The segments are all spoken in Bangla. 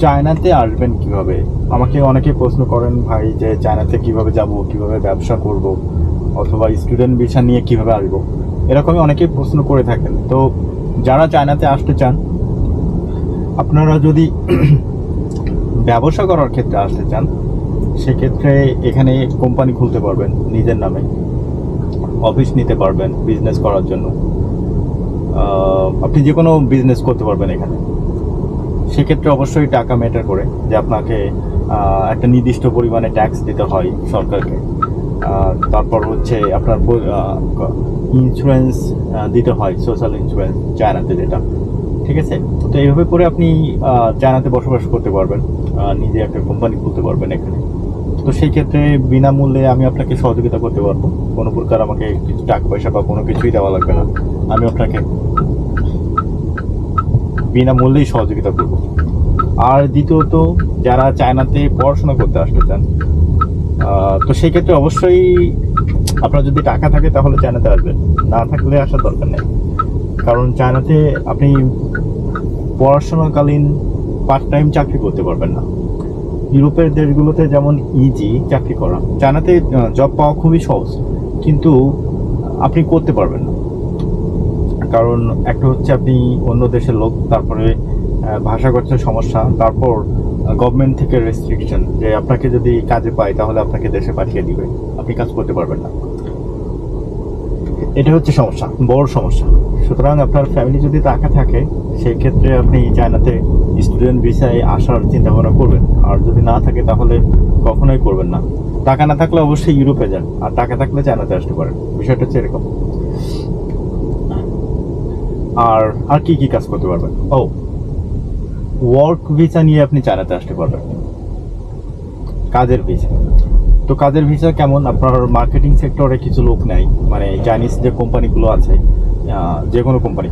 চায়নাতে আসবেন কীভাবে? আমাকে অনেকে প্রশ্ন করেন, ভাই, যে চায়নাতে কীভাবে যাব, কীভাবে ব্যবসা করব? অথবা স্টুডেন্ট ভিসা নিয়ে কীভাবে আসব? এরকমই অনেকেই প্রশ্ন করে থাকেন। তো যারা চায়নাতে আসতে চান, আপনারা যদি ব্যবসা করার ক্ষেত্রে আসতে চান, সেক্ষেত্রে এখানে কোম্পানি খুলতে পারবেন, নিজের নামে। অফিস নিতে পারবেন বিজনেস করার জন্য। আপনি যে কোনো বিজনেস করতে পারবেন এখানে। সেক্ষেত্রে অবশ্যই টাকা ম্যাটার করে যে আপনাকে একটা নির্দিষ্ট পরিমাণে ট্যাক্স দিতে হয় সরকারকে। তারপর হচ্ছে আপনার ইন্স্যুরেন্স দিতে হয় সোশ্যাল ইন্স্যুরেন্স চায়নাতে যেটা। ঠিক আছে? তো এইভাবে করে আপনি চায়নাতে বসবাস করতে পারবেন নিজে একটা কোম্পানি খুলতে পারবেন এখানে। তো সেই ক্ষেত্রে বিনামূল্যে আমি আপনাকে সহযোগিতা করতে পারব। কোনো প্রকার আমাকে কিছু টাকা পয়সা বা কোনো কিছুই দেওয়া লাগবে না। আমি আপনাকে বিনামূল্যেই সহযোগিতা করব। আর দ্বিতীয়ত, যারা চায়নাতে পড়াশোনা করতে আসতে চান তো সেই ক্ষেত্রে অবশ্যই আপনার যদি টাকা থাকে তাহলে চায়নাতে আসবেন। না থাকলে আসার দরকার নেই। কারণ চায়নাতে আপনি পড়াশোনাকালীন পার্ট টাইম চাকরি করতে পারবেন না। ইউরোপের দেশগুলোতে যেমন ইজি চাকরি করা, চায়নাতে জব পাওয়া খুবই সহজ। কিন্তু আপনি করতে পারবেন না। কারণ একটা হচ্ছে আপনি অন্য দেশের লোক, তারপরে ভাষাগত সমস্যা, তারপর গভর্নমেন্ট থেকে রেস্ট্রিকশন যে আপনাকে যদি কাজে পায়, তাহলে আপনাকে দেশে পাঠিয়ে দিবে। আপনি কাজ করতে পারবেন না। এটা হচ্ছে সমস্যা, বড় সমস্যা। সুতরাং আপনার ফ্যামিলি যদি টাকা থাকে সেই ক্ষেত্রে আপনি চায়নাতে স্টুডেন্ট ভিসায় আসার চিন্তা ভাবনা করবেন। আর যদি না থাকে, তাহলে কখনোই করবেন না। টাকা না থাকলে অবশ্যই ইউরোপে যান, আর টাকা থাকলে চায়নাতে আসতে পারেন। বিষয়টা হচ্ছে এরকম। আর আর কি কি কাজ করতে পারবেন? ও ওয়ার্ক ভিসা নিয়ে আপনি চায়নাতে আসতে পারবেন। কাজের ভিসা তো কাজের ভিসা কেমন? আপনার মার্কেটিং সেক্টরে কিছু লোক নেয় মানে চাইনিজ যে কোম্পানিগুলো আছে যে কোনো কোম্পানি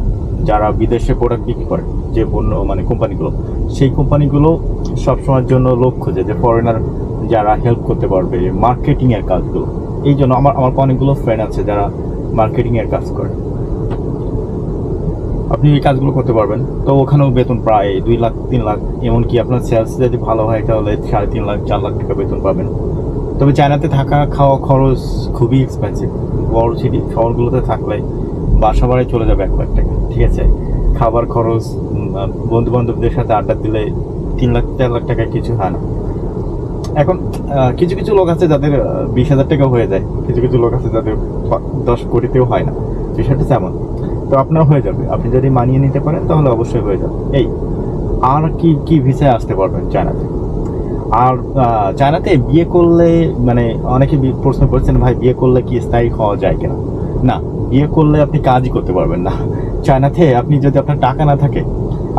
যারা বিদেশে প্রোডাক্ট বিক্রি করে, যে পণ্য মানে কোম্পানিগুলো সেই কোম্পানিগুলো সবসময়ের জন্য লোক খোঁজে, যে ফরেনার যারা হেল্প করতে পারবে মার্কেটিংয়ের কাজগুলো। এই জন্য আমার আমার অনেকগুলো ফ্রেন্ড আছে যারা মার্কেটিংয়ের কাজ করে। আপনি এই কাজগুলো করতে পারবেন। তো ওখানেও বেতন প্রায় দুই লাখ, তিন লাখ, এমনকি আপনার সেলস যদি ভালো হয়, তাহলে সাড়ে তিন লাখ, চার লাখ টাকা বেতন পাবেন। তবে চায়নাতে থাকা খাওয়া খরচ খুবই এক্সপেন্সিভ বড় সিটি শহরগুলোতে থাকলে বাসা ভাড়ায় চলে যাবে এক লাখ টাকা, ঠিক আছে? খাবার খরচ বন্ধু বান্ধবদের সাথে আড্ডা দিলে তিন লাখ, চার লাখ টাকা কিছু হয় না। এখন কিছু কিছু লোক আছে যাদের বিশ হাজার টাকা হয়ে যায়। কিছু কিছু লোক আছে যাদের দশ কোটিতেও হয় না। বিষয়টা তেমন। তো আপনার হয়ে যাবে। আপনি যদি মানিয়ে নিতে পারেন, তাহলে অবশ্যই হয়ে যাবে। এই, আর কি কি ভিসায় আসতে পারবেন চায়নাতে? আর চায়নাতে বিয়ে করলে মানে অনেকে প্রশ্ন করছেন, ভাই, বিয়ে করলে কি স্থায়ী হওয়া যায় কিনা? না, বিয়ে করলে আপনি কাজই করতে পারবেন না। চায়নাতে আপনি যদি আপনার টাকা না থাকে,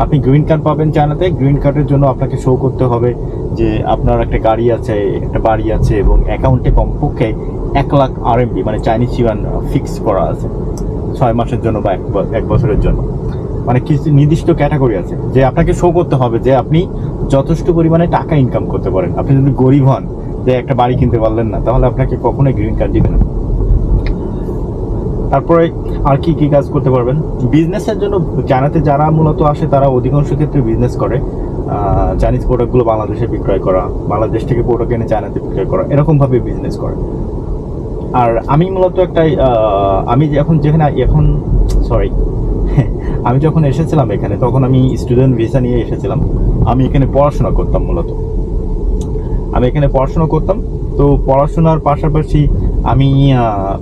আপনি গ্রিন কার্ড পাবেন চায়নাতে। গ্রিন কার্ডের জন্য আপনাকে শো করতে হবে যে আপনার একটা গাড়ি আছে, একটা বাড়ি আছে এবং অ্যাকাউন্টে কমপক্ষে এক লাখ আরএমবি মানে চাইনিজ ইউয়ান ফিক্স করা আছে। ছয় মাসের জন্য বা এক বছরের জন্য। মানে কিছু নির্দিষ্ট ক্যাটাগরি আছে, যে আপনাকে শো করতে হবে যে আপনি যথেষ্ট পরিমাণে টাকা ইনকাম করতে পারেন। আপনি যদি গরিব হন, যে একটা বাড়ি কিনতে পারলেন না, তাহলে আপনাকে কখনোই গ্রিন কার্ড দিবে না। তারপরে আর কি কি কাজ করতে পারবেন? বিজনেসের জন্য চায়নাতে যারা মূলত আসে, তারা অধিকাংশ ক্ষেত্রে বিজনেস করে। চাইনিজ প্রোডাক্টগুলো বাংলাদেশে বিক্রয় করা, বাংলাদেশ থেকে প্রোডাক্ট এনে চায়নাতে বিক্রয় করা, এরকমভাবে বিজনেস করে। আর আমি মূলত একটা আমি এখন যেখানে, এখন সরি আমি যখন এসেছিলাম এখানে, তখন আমি স্টুডেন্ট ভিসা নিয়ে এসেছিলাম। আমি এখানে পড়াশোনা করতাম মূলত। আমি এখানে পড়াশোনা করতাম, তো পড়াশোনার পাশাপাশি আমি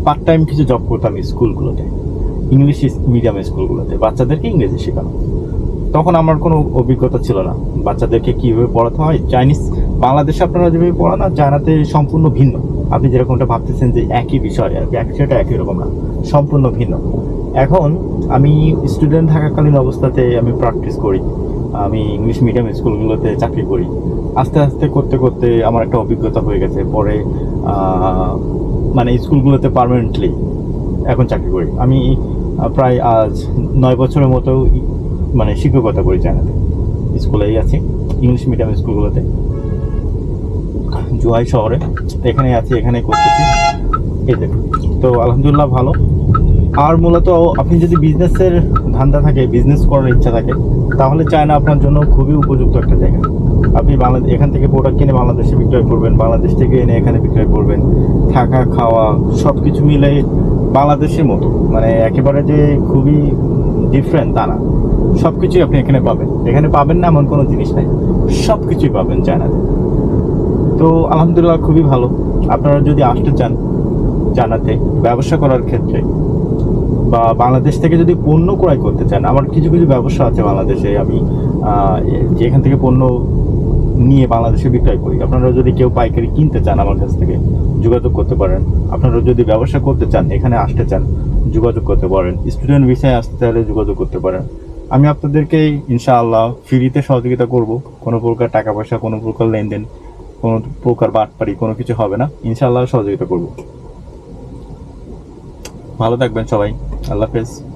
পার্ট টাইম কিছু জব করতাম স্কুলগুলোতে ইংলিশ মিডিয়াম স্কুলগুলোতে বাচ্চাদেরকে ইংরেজি শেখানো। তখন আমার কোনো অভিজ্ঞতা ছিল না, বাচ্চাদেরকে কীভাবে পড়াতে হয় চাইনিজ বাংলাদেশে আপনারা যেভাবে পড়ান চায়নাতে সম্পূর্ণ ভিন্ন। আপনি যেরকমটা ভাবতেছেন যে একই বিষয়, আর কি সেটা একই রকম না, সম্পূর্ণ ভিন্ন। এখন আমি স্টুডেন্ট থাকাকালীন অবস্থাতে আমি প্র্যাকটিস করি, আমি ইংলিশ মিডিয়াম স্কুলগুলোতে চাকরি করি। আস্তে আস্তে করতে করতে আমার একটা অভিজ্ঞতা হয়ে গেছে, পরে মানে স্কুলগুলোতে পার্মানেন্টলি এখন চাকরি করি। আমি প্রায় আজ নয় বছরের মতো মানে শিক্ষকতা করি জানাতে। স্কুলেই আছি ইংলিশ মিডিয়াম স্কুলগুলোতে জুয়াই শহরে। এখানে আছি এখানে করতেছি। এই তো আলহামদুলিল্লাহ ভালো। আর মূলত আপনি যদি বিজনেসের ধান্দা থাকে বিজনেস করার ইচ্ছা থাকে, তাহলে চায়না আপনার জন্য খুবই উপযুক্ত একটা জায়গা। আপনি বাংলাদেশ এখান থেকে প্রোডাক্ট কিনে বাংলাদেশে বিক্রয় করবেন, বাংলাদেশ থেকে এনে এখানে বিক্রয় করবেন। থাকা, খাওয়া সব কিছু মিলে বাংলাদেশের মতো। মানে একেবারে যে খুবই ডিফারেন্ট তা না। সব কিছুই আপনি এখানে পাবেন। এখানে পাবেন না এমন কোনো জিনিস নাই। সব কিছুই পাবেন চায়নাতে। তো আলহামদুলিল্লাহ খুবই ভালো। আপনারা যদি আসতে চান জানাতে, ব্যবসা করার ক্ষেত্রে, বা বাংলাদেশ থেকে যদি পণ্য ক্রয় করতে চান, আমার কিছু কিছু ব্যবসা আছে বাংলাদেশে, আমি যেখান থেকে পণ্য নিয়ে বাংলাদেশে বিক্রয় করি। আপনারা যদি কেউ পাইকারি কিনতে চান আমার কাছ থেকে, যোগাযোগ করতে পারেন। আপনারা যদি ব্যবসা করতে চান, এখানে আসতে চান, যোগাযোগ করতে পারেন। স্টুডেন্ট ভিসায় আসতে চাইলে যোগাযোগ করতে পারেন। আমি আপনাদেরকে ইনশাআল্লাহ ফ্রিতে সহযোগিতা করব। কোনো প্রকার টাকা পয়সা, কোনো প্রকার লেনদেন কোনো প্রকার বাটপারি কোনো কিছু হবে না। ইনশাল্লাহ সহযোগিতা করব। ভালো থাকবেন সবাই। আল্লাহ হাফেজ।